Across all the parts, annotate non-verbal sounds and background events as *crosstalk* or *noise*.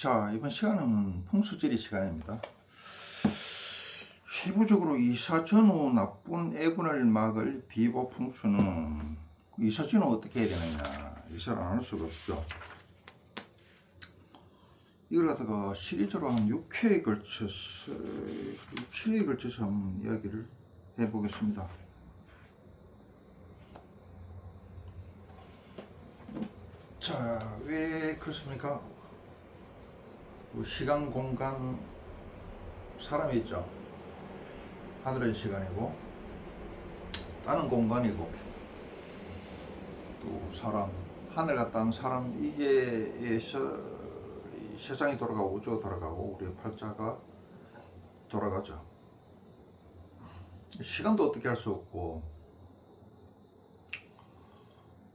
자, 이번 시간은 풍수지리 시간입니다. 세부적으로 이사 전후 나쁜 애군을 막을 비보 풍수는 그 이사 전후 어떻게 해야 되느냐. 이사를 안 할 수가 없죠. 이걸 갖다가 시리즈로 한 6회에 걸쳐서, 7회에 걸쳐서 한번 이야기를 해보겠습니다. 자, 왜 그렇습니까? 그 시간, 공간, 사람이 있죠. 하늘은 시간이고, 땅은 공간이고, 또 사람, 하늘과 땅, 사람, 이게에서 이 세상이 돌아가고 우주가 돌아가고 우리의 팔자가 돌아가죠. 시간도 어떻게 할 수 없고,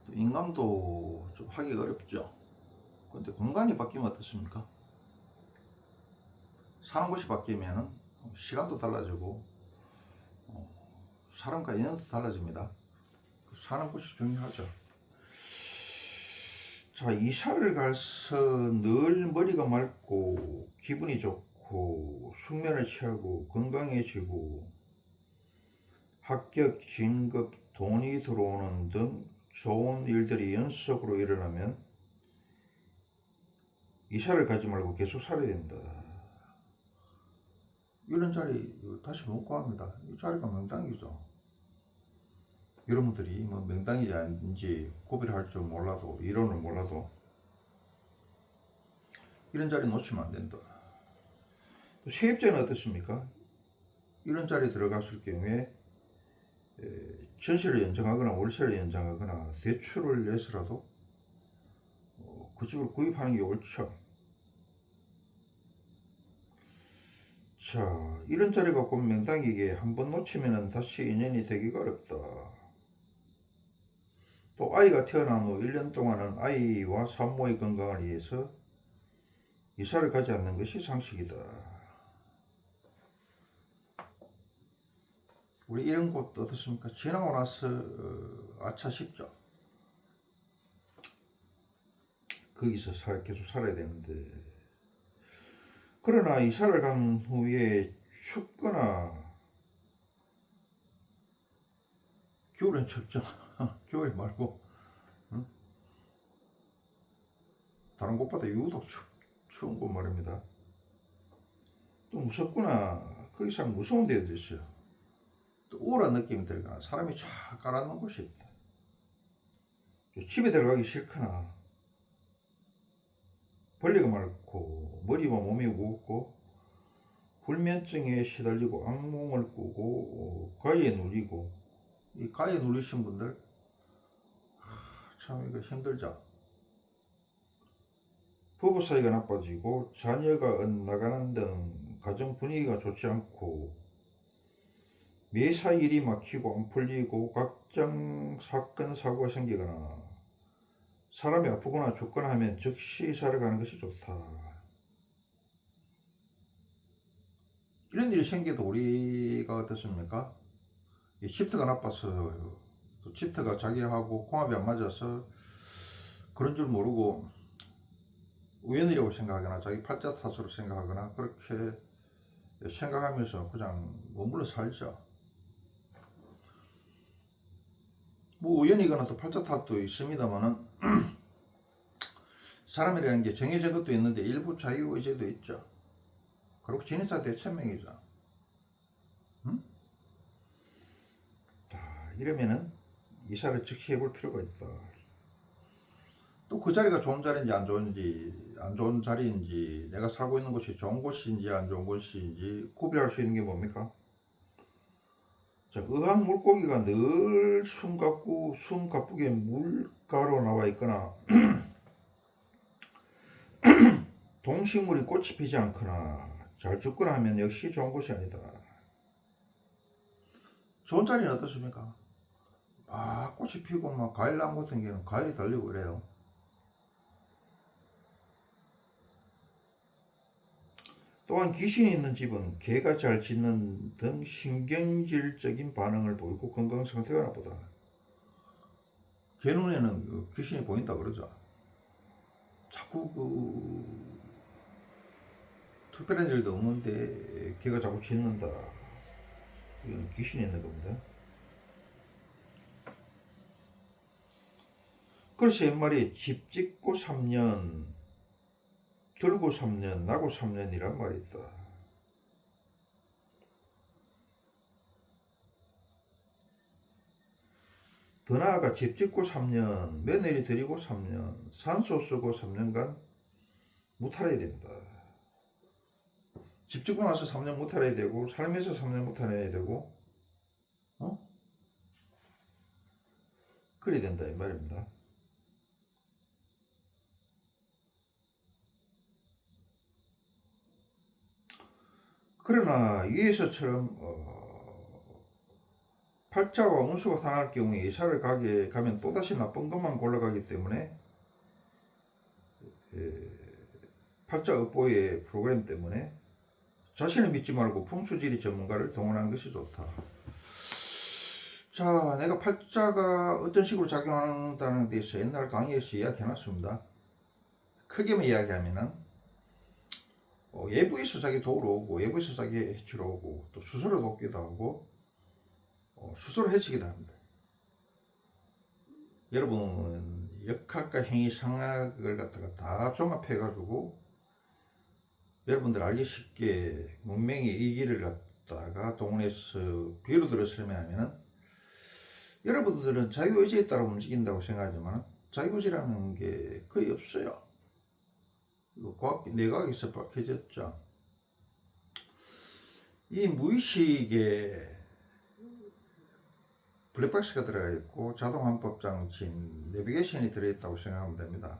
또 인간도 좀 하기가 어렵죠. 근데 공간이 바뀌면 어떻습니까? 사는 곳이 바뀌면 시간도 달라지고 어, 사람과 인연도 달라집니다. 그 사는 곳이 중요하죠. 자 이사를 가서 늘 머리가 맑고 기분이 좋고 숙면을 취하고 건강해지고 합격, 진급, 돈이 들어오는 등 좋은 일들이 연속으로 일어나면 이사를 가지 말고 계속 살아야 된다. 이런 자리 다시 못 구합니다. 이 자리가 명당이죠. 여러분들이 뭐 명당이지 아닌지 구별할 줄 몰라도 이론을 몰라도 이런 자리 놓치면 안 된다. 또 세입자는 어떻습니까? 이런 자리 들어갔을 경우에 에, 전세를 연장하거나 월세를 연장하거나 대출을 내서라도 어, 그 집을 구입하는 게 옳죠. 자, 이런 자리 갖고 명당에게 한번 놓치면 다시 인연이 되기가 어렵다. 또 아이가 태어난 후 1년 동안은 아이와 산모의 건강을 위해서 이사를 가지 않는 것이 상식이다. 우리 이런 곳 어떻습니까? 지나고 나서 어, 아차 싶죠. 거기서 살, 계속 살아야 되는데 그러나 이사를 간 후에 춥거나 겨울엔 춥죠. *laughs* 겨울 말고 응? 다른 곳보다 유독 추, 추운 곳 말입니다. 또 무섭구나. 거기서 무서운 데도 있어요. 또 우울한 느낌이 들거나 사람이 쫙 깔아놓은 곳이. 집에 들어가기 싫거나 벌레가 많고 머리와 몸이 무겁고 불면증에 시달리고 악몽을 꾸고 어, 가위에 눌리고 이 가위에 눌리신 분들 하, 참 이거 힘들죠. 부부 사이가 나빠지고 자녀가 엇나가는 등 가정 분위기가 좋지 않고 매사 일이 막히고 안 풀리고 각종 사건 사고가 생기거나 사람이 아프거나 죽거나 하면 즉시 이사를 가는 것이 좋다. 이런 일이 생겨도 우리가 어떻습니까? 이 시프트가 나빠서 또 시프트가 자기하고 궁합이 안 맞아서 그런 줄 모르고 우연이라고 생각하거나 자기 팔자 탓으로 생각하거나 그렇게 생각하면서 그냥 머물러 살죠. 뭐 우연이거나 또 팔자 탓도 있습니다만은 사람이라는 게 정해진 것도 있는데 일부 자유의지도 있죠. 그리고 진입자 대천명이죠. 응? 자, 이러면은 이사를 즉시 해볼 필요가 있다. 또 그 자리가 좋은 자리인지 안 좋은지 안 좋은 자리인지 내가 살고 있는 곳이 좋은 곳인지 안 좋은 곳인지 구별할 수 있는 게 뭡니까? 자, 의학 물고기가 늘 숨가쁘, 숨가쁘게 물 가로 나와 있거나 *clears throat* 동식물이 꽃이 피지 않거나 잘 죽거나 하면 역시 좋은 곳이 아니다. 좋은 자리는 어떻습니까? 아, 꽃이 피고 막 과일 나무 같은 경우는 과일이 달리고 그래요. 또한 귀신이 있는 집은 개가 잘 짖는 등 신경질적인 반응을 보이고 건강 상태가 나쁘다. 개 눈에는 그 귀신이 보인다 그러죠. 자꾸 그 특별한 일도 없는데 걔가 자꾸 짖는다. 이건 귀신이 있는 겁니다. 그래서 옛말에 집 짓고 3년, 들고 3년, 나고 3년이란 말이 있다. 더 나아가 집 짓고 3년, 며느리 데리고 3년, 산소 쓰고 3년간 무탈해야 된다. 집 짓고 나서 3년 무탈해야 되고, 살면서 3년 무탈해야 되고, 어? 그래야 된다, 이 말입니다. 그러나 위에서처럼 어, 팔자와 운수가 상할 경우에 이사를 가게 가면 또다시 나쁜 것만 골라가기 때문에 에, 팔자 업보의 프로그램 때문에 자신을 믿지 말고 풍수지리 전문가를 동원하는 것이 좋다. 자, 내가 팔자가 어떤 식으로 작용한다는 데 대해서 옛날 강의에서 이야기해놨습니다. 크게만 이야기하면은 어, 외부에서 자기 도우러 오고 외부에서 자기 해치러 오고 또 수소를 돕기도 하고 어, 수소를 해치기도 합니다. 여러분 역학과 행위 상학을 갖다가 다 종합해 가지고 여러분들 알기 쉽게 문명의 이기를 갖다가 동원해서 비로 들어 설명하면은 여러분들은 자유의지에 따라 움직인다고 생각하지만 자유의지라는 게 거의 없어요. 과학, 내과학에서 밝혀졌죠. 이 무의식에 블랙박스가 들어가 있고 자동 환법 장치, 내비게이션이 들어있다고 생각하면 됩니다.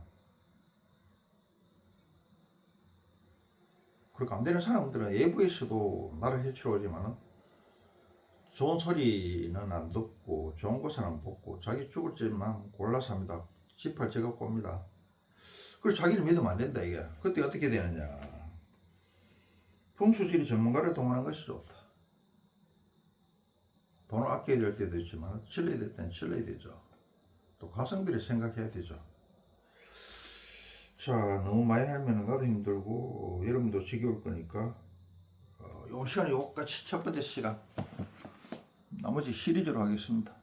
그렇게 안 되는 사람들은 외부에서도 나를 해치러 오지만 좋은 소리는 안 듣고 좋은 것은 안 듣고 자기 죽을 짓만 골라서 합니다. 지팔 제가 꼽니다. 그리고 자기를 믿으면 안 된다 이게. 그때 어떻게 되느냐. 풍수지리 전문가를 동원하는 것이 좋다. 돈을 아껴야 될 때도 있지만 칠려야 될 때는 칠려야 되죠. 또 가성비를 생각해야 되죠. 자 너무 많이 하면 나도 힘들고 어, 여러분도 지겨울 거니까 어, 요 시간이 요까지 첫 번째 시간 나머지 시리즈로 하겠습니다.